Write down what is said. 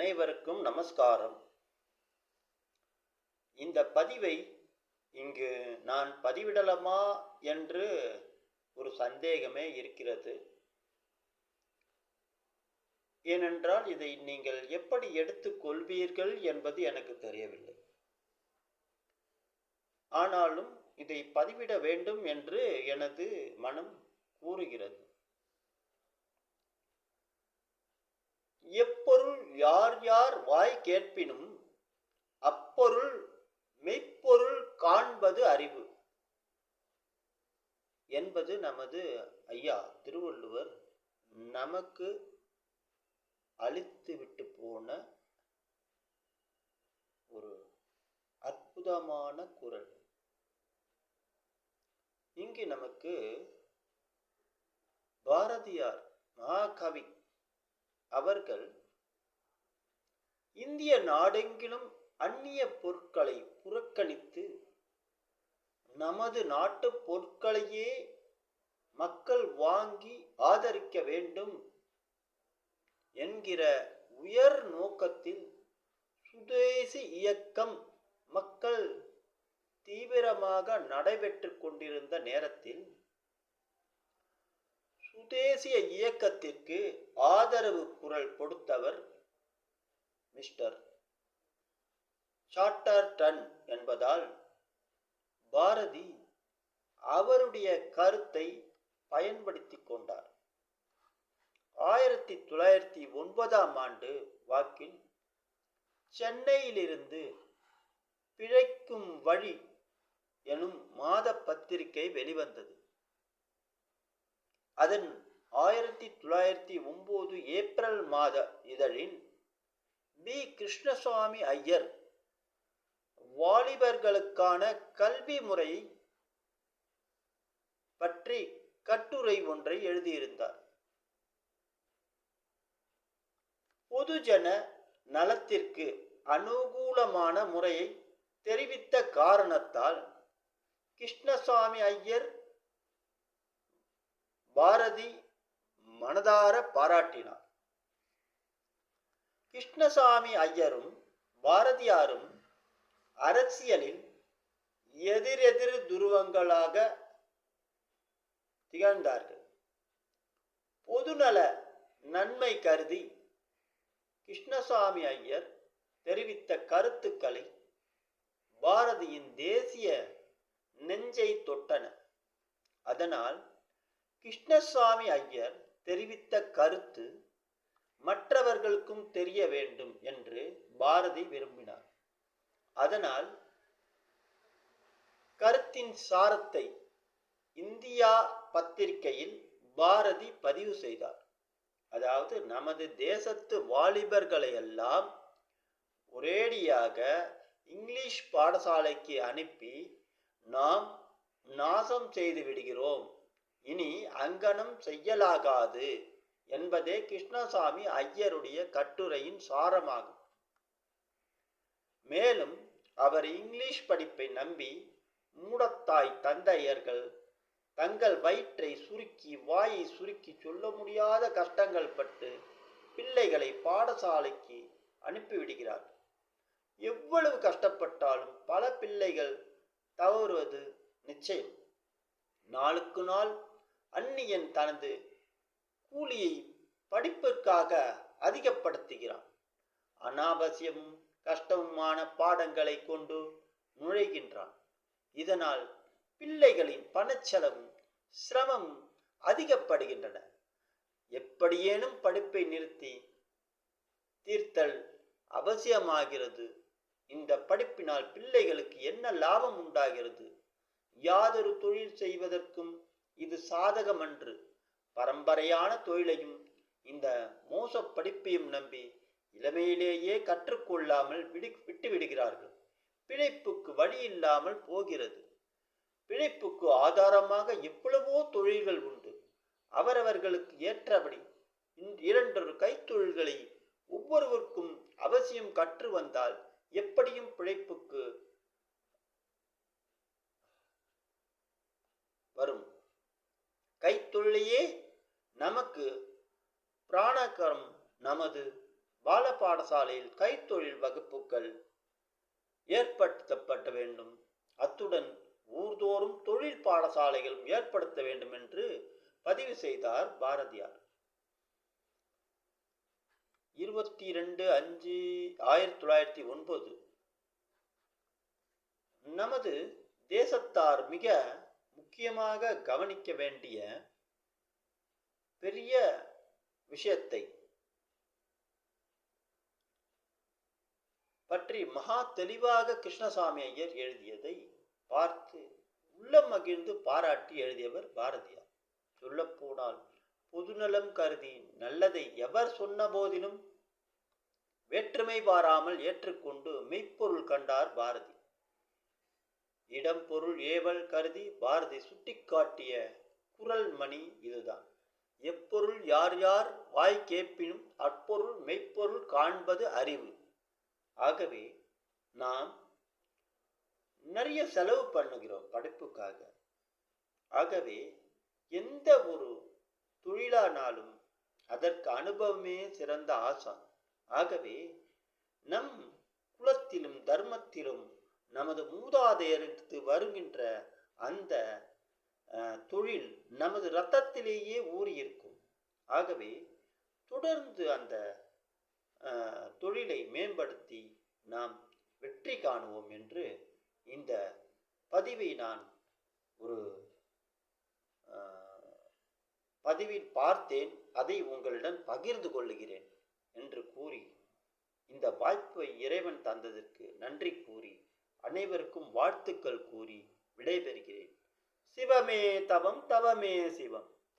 அனைவருக்கும் நமஸ்காரம். இந்த பதிவை இங்கு நான் பதிவிடலாமா என்று ஒரு சந்தேகமே இருக்கிறது. ஏனென்றால் இதை நீங்கள் எப்படி எடுத்துக்கொள்வீர்கள் என்பது எனக்கு தெரியவில்லை. ஆனாலும் இதை பதிவிட வேண்டும் என்று எனது மனம் கூறுகிறது எப்பொருள் யார் வாய் கேட்பினும் அப்பொருள் மெய்ப்பொருள் காண்பது அறிவு என்பது நமது ஐயா திருவள்ளுவர் நமக்கு அழித்து விட்டு போன ஒரு அற்புதமான குரல். இங்கு நமக்கு பாரதியார் மகாகவி அவர்கள் இந்திய நாடெங்கிலும் அந்நிய பொருட்களை புறக்கணித்து நமது நாட்டு பொருட்களையே மக்கள் வாங்கி ஆதரிக்க வேண்டும் என்கிற உயர் நோக்கத்தில் சுதேசி இயக்கம் மக்கள் தீவிரமாக நடைபெற்று கொண்டிருந்த நேரத்தில் சுதேசிய இயக்கத்திற்கு ஆதரவு குரல் கொடுத்தவர் மிஸ்டர். ஷார்டர்டன் என்பதால் பாரதி அவருடைய கருத்தை பயன்படுத்தி கொண்டார். ஆயிரத்தி தொள்ளாயிரத்தி ஒன்பதாம் ஆண்டு வாக்கில் சென்னையிலிருந்து பிழைக்கும் வழி எனும் மாத பத்திரிகை வெளிவந்தது. அதன் ஆயிரத்தி தொள்ளாயிரத்தி ஒன்பது ஏப்ரல் மாத இதழின் பி கிருஷ்ணசுவாமி ஐயர். வாலிபர்களுக்கான கல்வி முறை பற்றி கட்டுரை ஒன்றை எழுதியிருந்தார். பொதுஜன நலத்திற்கு அனுகூலமான முறையை தெரிவித்த காரணத்தால் கிருஷ்ணசாமி ஐயர் பாரதி மனதார பாராட்டினார். கிருஷ்ணசாமி ஐயரும் பாரதியாரும் அரசியலில் எதிரெதிர் துருவங்களாக திகழ்ந்தார்கள். பொதுநல நன்மை கருதி கிருஷ்ணசாமி ஐயர் தெரிவித்த கருத்துக்களை பாரதியின் தேசிய நெஞ்சை தொட்டன. அதனால் கிருஷ்ணசாமி ஐயர் தெரிவித்த கருத்து மற்றவர்களுக்கும் தெரிய வேண்டும் என்று பாரதி விரும்பினார். அதனால் கருத்தின் சாரத்தை இந்தியா பத்திரிகையில் பாரதி பதிவு செய்தார். அதாவது நமது தேசத்து வாலிபர்களை எல்லாம் ஒரேடியாக இங்கிலீஷ் பாடசாலைக்கு அனுப்பி நாம் நாசம் செய்து விடுகிறோம். இனி அங்கனம் செய்யலாகாது. என்பதே கிருஷ்ணசாமி ஐயருடைய கட்டுரையின் சாரமாகும். மேலும் அவர் இங்கிலீஷ் படிப்பை நம்பி மூடத்தாய் தந்தையர்கள் தங்கள் வயிற்றை சுருக்கி வாயை சுருக்கி சொல்ல முடியாத கஷ்டங்கள் பட்டு பிள்ளைகளை பாடசாலைக்கு அனுப்பிவிடுகிறார். எவ்வளவு கஷ்டப்பட்டாலும் பல பிள்ளைகள் தவறுவது நிச்சயம். நாளுக்கு நாள் அந்நியன் தனது கூலியை படிப்பிற்காக அதிகப்படுத்துகிறான். அனாவசியமும் கஷ்டமுமான பாடங்களை கொண்டு நுழைகின்றான். இதனால் பிள்ளைகளின் பணச்செலவும் சிரமம் அதிகப்படுகின்றன. எப்படியேனும் படிப்பை நிறுத்தி தீர்த்தல் அவசியமாகிறது. இந்த படிப்பினால் பிள்ளைகளுக்கு என்ன லாபம் உண்டாகிறது? யாதொரு தொழில் செய்வதற்கும் இது சாதகமன்று. பரம்பரையான தொழிலையும் இந்த மோச படிப்பையும் நம்பி இளமையிலேயே கற்றுக்கொள்ளாமல் விடு விட்டு விடுகிறார்கள் பிழைப்புக்கு வழி இல்லாமல் போகிறது. பிழைப்புக்கு ஆதாரமாக எவ்வளவோ தொழில்கள் உண்டு. அவரவர்களுக்கு ஏற்றபடி இரண்டொரு கைத்தொழில்களை ஒவ்வொருவருக்கும் அவசியம் கற்று வந்தால் எப்படியும் பிழைப்புக்கு வரும். கைத்தொழிலையே நமக்கு பிராணகரம் நமது பால பாடசாலையில் கைத்தொழில் வகுப்புகள் ஏற்படுத்தப்பட வேண்டும். அத்துடன் ஊர்தோறும் தொழில் பாடசாலைகளும் ஏற்படுத்த வேண்டும் என்று பதிவு செய்தார் பாரதியார். இருபத்தி ரெண்டு அஞ்சு ஆயிரத்தி தொள்ளாயிரத்தி ஒன்பது. நமது தேசத்தார் மிக முக்கியமாக கவனிக்க வேண்டிய பெரிய விஷயத்தை பற்றி மகா தெளிவாக கிருஷ்ணசாமி ஐயர் எழுதியதை பார்த்து உள்ளம் மகிழ்ந்து பாராட்டி எழுதியவர் பாரதியார். சொல்லப்போனால் பொதுநலம் கருதி நல்லதை எவர் சொன்ன போதிலும் வேற்றுமை பாராமல் ஏற்றுக்கொண்டு மெய்ப்பொருள் கண்டார் பாரதி. இடம் பொருள் ஏவல் கருதி பாரதி சுட்டிக்காட்டிய குரல் மணி இதுதான். எப்பொருள் யார் யார் வாய் கேட்பினும் அப்பொருள் மெய்ப்பொருள் காண்பது அறிவு. ஆகவே நாம் நிறைய செலவு பண்ணுகிறோம் படைப்புக்காக. ஆகவே எந்த ஒரு தொழிலானாலும் அதற்கு அனுபவமே சிறந்த ஆசான். ஆகவே நம் குலத்திலும் தர்மத்திலும் நமது மூதாதையருக்கு வருகின்ற அந்த தொழில் நமது இரத்தத்திலேயே ஊறியிருக்கும். ஆகவே தொடர்ந்து அந்த தொழிலை மேம்படுத்தி நாம் வெற்றி காணுவோம் என்று இந்த பதிவை நான் ஒரு பதிவில் பார்த்தேன். அதை உங்களிடம் பகிர்ந்து கொள்ளுகிறேன் என்று கூறி இந்த வாய்ப்பை இறைவன் தந்ததற்கு நன்றி கூறி அனைவருக்கும் வாழ்த்துக்கள் கூறி விடைபெறுகிறேன். சிவமே தவம் தவமே சிவம்.